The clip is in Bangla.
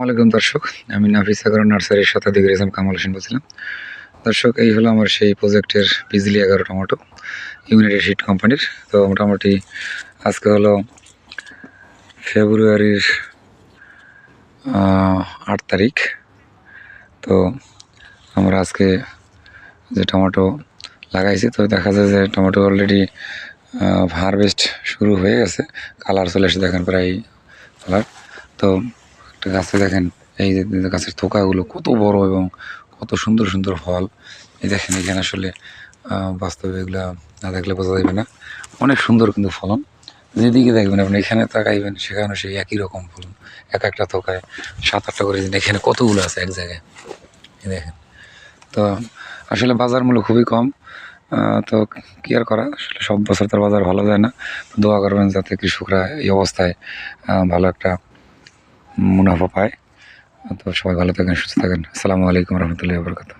ওয়ালাইকুম দর্শক, আমি নাফিস সাগর নার্সারির শতাধিক রেজাম কামাল হোসেন বলছিলাম। দর্শক, এই হলো আমার সেই প্রজেক্টের বিজলি এগারো টমেটো ইউনাইটেড সিড কোম্পানির। তো মোটামুটি আজকে হলো ফেব্রুয়ারির আট তারিখ। তো আমরা আজকে যে টমেটো লাগাইছি, তো দেখা যায় যে টমেটো অলরেডি হারভেস্ট শুরু হয়ে গেছে। কালার চলে এসে দেখেন প্রায় কালার তো একটা গাছে দেখেন, এই গাছের থোকাগুলো কত বড় এবং কত সুন্দর সুন্দর ফল। এই দেখেন এখানে আসলে বাস্তবে এগুলা না দেখলে বোঝা যাবে না। অনেক সুন্দর কিন্তু ফলন। যেদিকে দেখবেন আপনি এখানে তাকাইবেন, সেখানে সেই একই রকম ফলন। এক একটা থোকায় সাত আটটা করে এখানে কতগুলো আছে এক জায়গায়? এই দেখেন। তো আসলে বাজার মূল্য খুবই কম। তো কি আর করা? আসলে সব বছর তার বাজার ভালো যায় না। দোয়া করবেন যাতে কৃষকরা এই অবস্থায় ভালো একটা মুনাফা পায়। তো সবাই ভালো থাকেন সুস্থ থাকেন। আসসালামু আলাইকুম রহমতুল্লাহ বরকাত